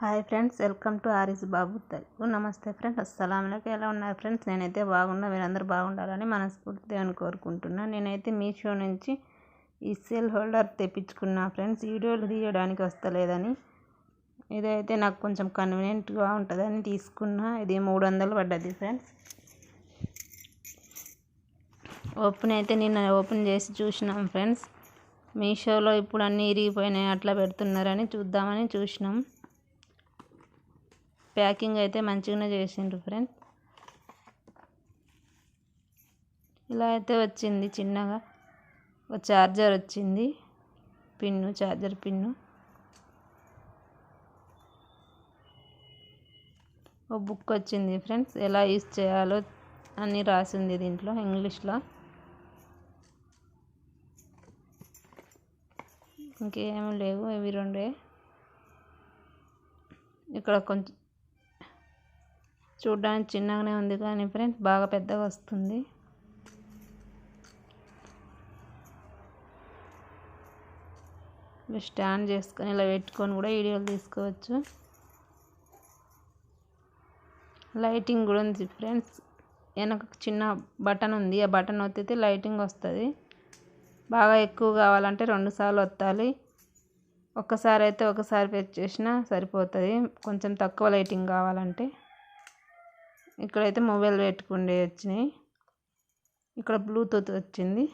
Hi friends welcome to Aris Babu Telugu. నమస్తే friends అస్సలాంకి ఎలా ఉన్నారు ఫ్రెండ్స్? నేనైతే బాగున్నా మీరందరూ బాగుండాలని మనస్ఫూర్తిగా అని కోరుకుంటున్నా. నేనైతే మీషో నుంచి ఈ సెల్ హోల్డర్ తెప్పించుకున్నా ఫ్రెండ్స్. వీడియోలు తీయడానికి వస్తలేదని. ఇదైతే నాకు కొంచెం కన్వీనియంట్గా ఉంటుందని తీసుకున్నా. ఇది మూడు వందలు పడ్డది ఫ్రెండ్స్. ఓపెన్ అయితే నిన్న ఓపెన్ చేసి చూసినాం ఫ్రెండ్స్. మీషోలో ఇప్పుడు అన్నీ ఇరిగిపోయినాయి అట్లా పెడుతున్నారని చూద్దామని చూసినాం. ప్యాకింగ్ అయితే మంచిగానే చేసిండ్రు ఫ్రెండ్స్ ఇలా అయితే వచ్చింది చిన్నగా. ఒక చార్జర్ వచ్చింది. Pin charger pin. ఒక బుక్ వచ్చింది ఫ్రెండ్స్ ఎలా యూజ్ చేయాలో అని రాసింది దీంట్లో ఇంగ్లీష్లో. ఇంకేమీ లేవు ఇవి రెండే. ఇక్కడ కొంచెం చూడడానికి చిన్నగానే ఉంది కానీ ఫ్రెండ్స్ బాగా పెద్దగా వస్తుంది. స్టాండ్ చేసుకొని ఇలా పెట్టుకొని కూడా వీడియోలు తీసుకోవచ్చు. లైటింగ్ కూడా ఉంది ఫ్రెండ్స్ వెనక చిన్న బటన్ ఉంది. ఆ బటన్ ఒత్తితే లైటింగ్ వస్తుంది. బాగా ఎక్కువ కావాలంటే రెండు సార్లు ఒత్తాలి. ఒక్కసారి అయితే ఒకసారి పెట్టి చేసినా సరిపోతుంది. కొంచెం తక్కువ లైటింగ్ కావాలంటే. ఇక్కడైతే మొబైల్ పెట్టుకుండే వచ్చినాయి. ఇక్కడ బ్లూటూత్ వచ్చింది.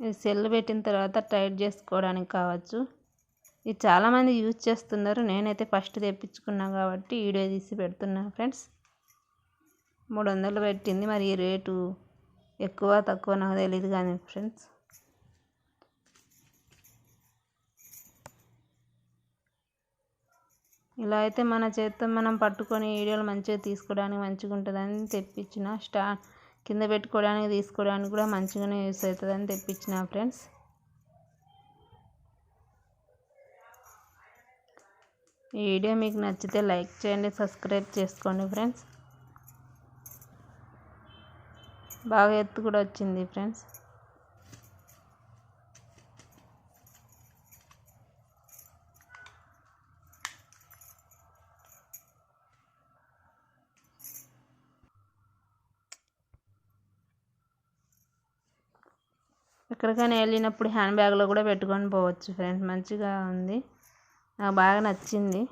ఇది సెల్ పెట్టిన తర్వాత టైట్ చేసుకోవడానికి కావచ్చు. ఇది చాలామంది యూజ్ చేస్తున్నారు. నేనైతే ఫస్ట్ తెప్పించుకున్నా కాబట్టి వీడియో తీసి పెడుతున్నా ఫ్రెండ్స్. మూడు వందలు పెట్టింది. మరి ఈ రేటు ఎక్కువ తక్కువ నాకు తెలియదు కానీ ఫ్రెండ్స్. ఇలా అయితే మన చేత్తో మనం పట్టుకొని వీడియోలు మంచిగా తీసుకోవడానికి మంచిగా ఉంటుందని తెప్పించిన స్టా కింద పెట్టుకోవడానికి తీసుకోవడానికి కూడా మంచిగానే యూస్ అవుతుందని తెప్పించిన ఫ్రెండ్స్ ఈ వీడియో మీకు నచ్చితే లైక్ చేయండి సబ్స్క్రైబ్ చేసుకోండి ఫ్రెండ్స్ బాగా ఎత్తు కూడా వచ్చింది ఫ్రెండ్స్ ఎక్కడికైనా వెళ్ళినప్పుడు హ్యాండ్ బ్యాగ్లో కూడా పెట్టుకొని పోవచ్చు. ఫ్రెండ్స్ మంచిగా ఉంది. నాకు బాగా నచ్చింది.